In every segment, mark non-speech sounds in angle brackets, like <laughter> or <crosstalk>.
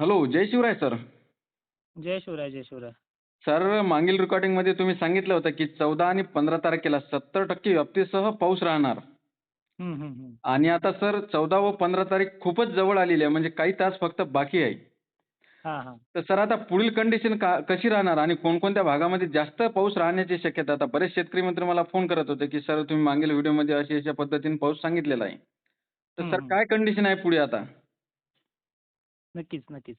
Hello जय Shivrai sir जय शिवराय जय शिवराय. सर मागील रेकॉर्डिंगमध्ये तुम्ही सांगितलं होतं की चौदा आणि पंधरा तारखेला सत्तर टक्के व्याप्तीसह पाऊस राहणार. हम्म, हम्म, हम्म. आणि आता सर चौदा व पंधरा तारीख खूपच जवळ आलेली आहे म्हणजे काही तास फक्त बाकी आहे. हा हा. तर सर आता पुढील कंडिशन का कशी राहणार आणि कोणकोणत्या भागामध्ये जास्त पाऊस राहण्याची शक्यता आता बरेच शेतकरी मित्र मला फोन करत होते की सर तुम्ही मागील व्हिडिओमध्ये अशा अशा पद्धतीने पाऊस सांगितलेला आहे. तर हम्म, सर हम्म. काय कंडिशन आहे पुढे आता? नक्कीच नक्कीच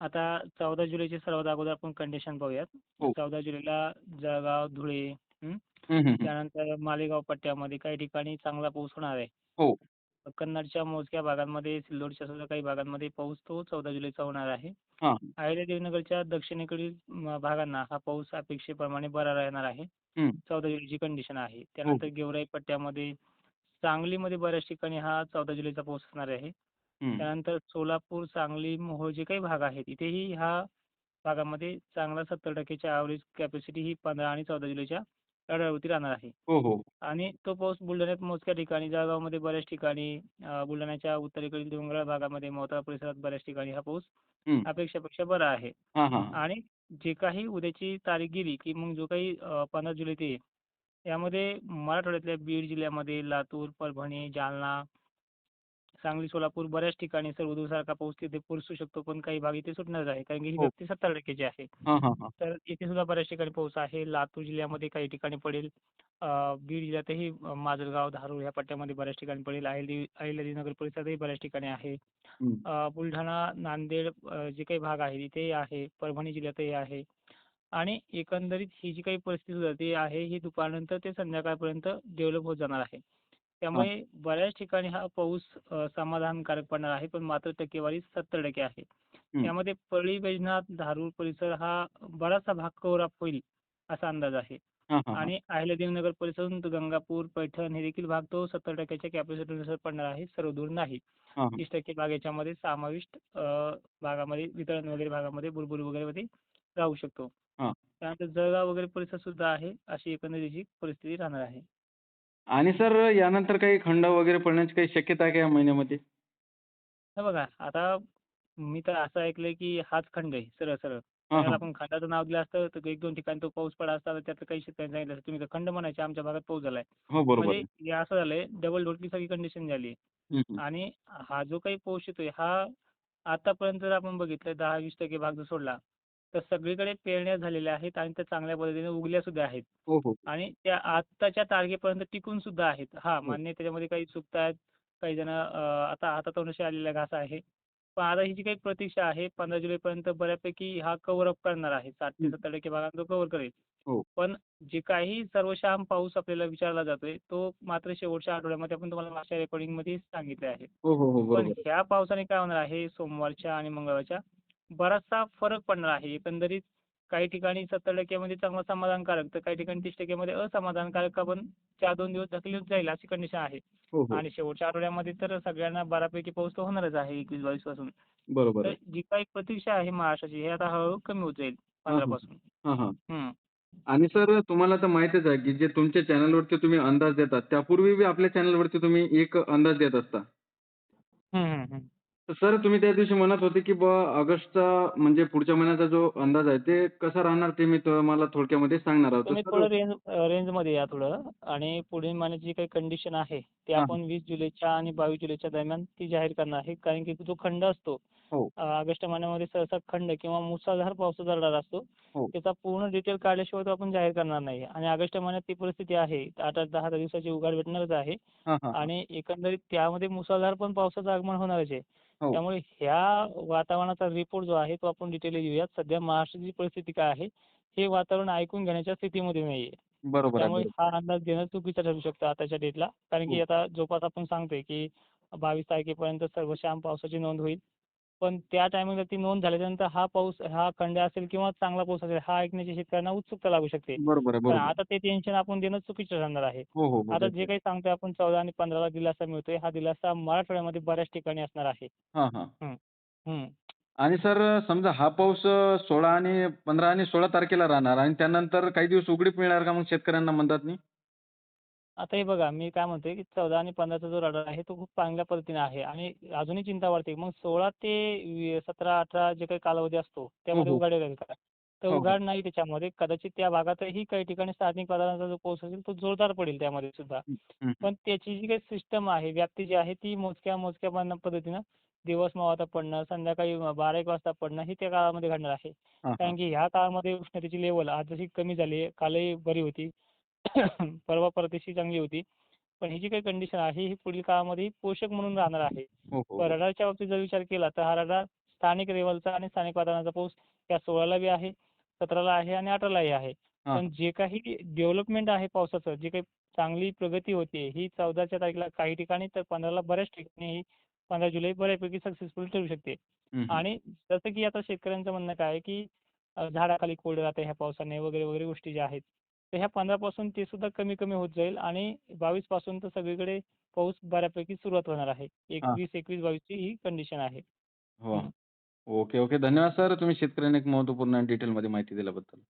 आता चौदा जुलैची सर्वात अगोदर आपण कंडिशन पाहूयात हो. चौदा जुलैला जळगाव धुळे. त्यानंतर मालेगाव पट्ट्यामध्ये काही ठिकाणी चांगला पाऊस होणार आहे हो कन्नडच्या मोजक्या भागांमध्ये सिल्लोडच्या सुद्धा काही भागांमध्ये पाऊस तो चौदा जुलैचा होणार आहे हां अहिल्यादेवीनगरच्या दक्षिणेकडील म, भागांना हा पाऊस अपेक्षेप्रमाणे बरा राहणार आहे. चौदा जुलैची कंडिशन आहे हो. त्यानंतर गेवराई पट्ट्यामध्ये सांगलीमध्ये बऱ्याच ठिकाणी हा चौदा जुलैचा पाऊस असणार आहे. त्यानंतर सोलापूर सांगली मोहोळ जे काही भाग आहेत इथेही ह्या भागामध्ये चांगला सत्तर टक्केच्या ॲव्हरेज कॅपॅसिटी ही पंधरा आणि चौदा जुलैच्या आढळवरती राहणार आहे. हो हो आणि तो पाऊस बुलढाण्यात मोजक्या ठिकाणी जळगावमध्ये बऱ्याच ठिकाणी अं, बुलढाण्याच्या उत्तरेकडील डोंगराळ भागामध्ये मोताळा परिसरात बऱ्याच ठिकाणी हा पाऊस हम्म. अपेक्षेपेक्षा बरा आहे. हां हां आणि जे काही उद्याची तारीख गेली की मग जो काही पंधरा जुलै ते यामध्ये मराठवाड्यातल्या बीड जिल्ह्यामध्ये लातूर परभणी जालना सांगली सोलापूर बऱ्याच ठिकाणी सर सारखा पाऊस तिथे पोहोचू शकतो पण काही भाग इथे सुटणार आहे कारण की ही हो. व्यक्ती सत्तर टक्केची आहे. हां हां हां. तर इथे सुद्धा बऱ्याच ठिकाणी पाऊस आहे. लातूर जिल्ह्यामध्ये काही ठिकाणी पडेल. अं, बीड जिल्ह्यातही अं, माजलगाव धारूर ह्या पट्ट्यामध्ये बऱ्याच ठिकाणी पडेल. अहिल्यादेवी अहिल्यादेवीनगर परिसरातही बऱ्याच ठिकाणी आहे. हम्म. अं, बुलढाणा नांदेड अं, जे काही भाग आहेत इथेही आहे. परभणी जिल्ह्यातही आहे. आणि एकंदरीत ही जी काही परिस्थिती होती आहे ही दुपारनंतर ते संध्याकाळपर्यंत डेव्हलप होत जाणार आहे. त्यामुळे बऱ्याच ठिकाणी हा पाऊस समाधानकारक पडणार आहे पण मात्र टक्केवारी सत्तर टक्के आहे. त्यामध्ये परळी वैजनाथ धारूर परिसर हा बराचसा भाग अप होईल असा अंदाज आहे. आणि अहिल्यादेवीनगर परिसरातून तो गंगापूर पैठण हे देखील भाग तो सत्तर टक्क्याच्या कॅपॅसिटीनुसार पडणार आहे सर्व दूर नाही. तीस टक्के भाग याच्यामध्ये समाविष्ट भागामध्ये वितरण वगैरे भागामध्ये बुलबुल वगैरे मध्ये राहू शकतो. त्यानंतर जळगाव वगैरे परिसर सुद्धा आहे अशी एकंदरीत परिस्थिती राहणार आहे. आणि सर यानंतर काही खंड वगैरे पडण्याची काही शक्यता आहे का या महिन्यामध्ये? हे बघा आता मी तर असं ऐकलंय की हाच खंड आहे सरळ सरळ. हां त्याला हां आपण खंडाचं नाव दिलं असतं तर एक दोन ठिकाणी तो पाऊस पडला असता तर त्यातलं काही शेतकऱ्यांनी सांगितलं असतं तुम्ही तर खंड म्हणायचे आमच्या भागात पाऊस झालाय. हो बरोबर म्हणजे आहे. हे असं झालंय डबल डोटली सगळी कंडिशन झाली. आणि हा जो काही पाऊस येतोय हा आतापर्यंत जर आपण बघितलं दहा वीस टक्के भाग जर सोडला तर सगळीकडे पेरण्या झालेल्या आहेत आणि त्या चांगल्या पद्धतीने उगल्या सुद्धा आहेत. हो हो. आणि त्या आत्ताच्या तारखेपर्यंत टिकून सुद्धा आहेत. हा मान्य त्याच्यामध्ये काही चुकतायत काही जण अं, आता हातातोंडाशी आलेला घास आहे. पण आता ही जी काही प्रतीक्षा आहे. पंधरा जुलैपर्यंत बऱ्यापैकी हा कव्हर अप करणार आहे. साठ ते. सत्तर टक्के भागात तो कव्हर करेल. हो. पण जे काही सर्वशाम पाऊस आपल्याला विचारला जातोय तो मात्र शेवटच्या आठवड्यामध्ये आपण तुम्हाला मागच्या रेकॉर्डिंगमध्ये सांगितले आहे. हो हो हो. पण बरोबर. ह्या पावसाने काय होणार आहे? सोमवारच्या आणि मंगळवारच्या बराचसा फरक पडणार आहे. एकंदरीत काही ठिकाणी सत्तर टक्क्यामध्ये चांगला समाधानकारक तर काही ठिकाणी तीस टक्क्यामध्ये असमाधानकारक का पण चार दोन दिवस ढकलून जाईल अशी कंडिशन आहे. हो हो. आणि शेवटच्या आठवड्यामध्ये तर सगळ्यांना बऱ्यापैकी पाऊस तर होणारच आहे एकवीस बावीसपासून. बरोबर तर जी काही प्रतीक्षा आहे महाराष्ट्राची हे आता हळूहळू कमी होत जाईल पंधरापासून. हां हां. हम्म. आणि सर तुम्हाला तर माहितीच आहे की जे तुमच्या चॅनलवरती तुम्ही अंदाज देतात त्यापूर्वी आपल्या चॅनलवरती तुम्ही एक अंदाज देत असता. सर तुम्ही त्या दिवशी म्हणत होते की बुवा ऑगस्टचा म्हणजे पुढच्या महिन्याचा जो अंदाज आहे ते कसा राहणार ते मी तुम्हाला थोडक्यामध्ये सांगणार आहोत तुम्ही थोडं रेंज रेंजमध्ये या थोडं आणि पुढील महिन्याची जी काही कंडिशन आहे ती हां. आपण वीस जुलैच्या आणि बावीस जुलैच्या दरम्यान ती जाहीर करणार आहे कारण की जो खंड असतो हो. अं, ऑगस्ट महिन्यामध्ये सहसा खंड किंवा मुसळधार पावसाचा असतो हो. त्याचा पूर्ण डिटेल काढल्याशिवाय तो आपण जाहीर करणार नाही आणि ऑगस्ट महिन्यात ती परिस्थिती आहे आठ आठ दहा दहा दिवसाची उघाड भेटणारच आहे हां हां आणि एकंदरीत त्यामध्ये मुसळधार पण पावसाचं आगमन होणारच आहे. त्यामुळे ह्या वातावरणाचा रिपोर्ट जो आहे तो आपण डिटेल घेऊयात. सध्या महाराष्ट्राची परिस्थिती काय आहे हे वातावरण ऐकून घेण्याच्या स्थितीमध्ये नाहीये. बरोबर आहे त्यामुळे. हा अंदाज देणं चुकीचं ठरू शकतं आताच्या डेटला कारण की हो. आता जोपास आपण सांगतोय की बावीस तारखेपर्यंत सर्वशाम पावसाची नोंद होईल. पण त्या टायमिंगला ती नोंद झाल्यानंतर हा पाऊस हा खंड असेल किंवा चांगला पाऊस असेल हा ऐकण्याची शेतकऱ्यांना उत्सुकता लागू शकते. बरोबर आहे पण बरोबर आता ते टेन्शन आपण देणं चुकीचं ठरणार आहे. हो हो आता जे काही सांगतोय आपण चौदा आणि पंधराला दिलासा मिळतोय हा दिलासा मराठवाड्यामध्ये बऱ्याच ठिकाणी असणार आहे. हां हां. आणि सर समजा हा पाऊस सोळा आणि पंधरा आणि सोळा तारखेला राहणार आणि त्यानंतर काही दिवस उघडीप मिळणार का मग शेतकऱ्यांना म्हणतात नाही आता हे बघा मी काय म्हणतोय की चौदा आणि पंधराचा जो रडार आहे तो खूप चांगल्या पद्धतीने आहे आणि अजूनही चिंता वाढते मग सोळा ते वी- सतरा अठरा जे काही कालावधी असतो त्यामध्ये हो. उघाड येईल का तर हो, हो. उघाड नाही त्याच्यामध्ये कदाचित त्या भागातही काही ठिकाणी स्थानिक पदार्थांचा जो पाऊस असेल तो जोरदार पडेल त्यामध्ये सुद्धा हं, हं. पण त्याची जी काही सिस्टम आहे व्याप्ती जी आहे ती मोजक्या मोजक्या पद्धतीनं दिवस मावळता पडणं संध्याकाळी बारा एक वाजता पडणं हे त्या काळामध्ये घडणार आहे हां, हां. कारण की ह्या काळामध्ये उष्णतेची लेवल आज जशी कमी झाली आहे कालही बरी होती <coughs> परवा परदेशी चांगली होती पण ही जी काही कंडिशन आहे ही पुढील काळामध्ये पोषक म्हणून राहणार आहे हो, हो. रडारच्या बाबतीत जर विचार केला तर हा रडार स्थानिक लेवलचा आणि स्थानिक वातावरणाचा पाऊस या सोळाला बी आहे सतराला आहे आणि अठरालाही आहे हां. पण जे काही डेव्हलपमेंट आहे पावसाचं जे काही चांगली प्रगती होते ही चौदाच्या तारखेला काही ठिकाणी तर पंधराला बऱ्याच ठिकाणी ही पंधरा जुलै बऱ्यापैकी सक्सेसफुल ठरू शकते. आणि जसं की आता शेतकऱ्यांचं म्हणणं काय आहे की झाडाखाली कोरडे राहते ह्या पावसाने वगैरे वगैरे गोष्टी ज्या आहेत तर ह्या पंधरापासून ते सुद्धा कमी कमी होत जाईल आणि बावीसपासून तर सगळीकडे पाऊस बऱ्यापैकी सुरुवात होणार आहे एकवीस एकवीस बावीसची ही कंडिशन आहे हो. हं. Okay, okay. धन्यवाद सर. तुम्ही शेतकऱ्यांना एक महत्त्वपूर्ण डिटेलमध्ये माहिती दिल्याबद्दल.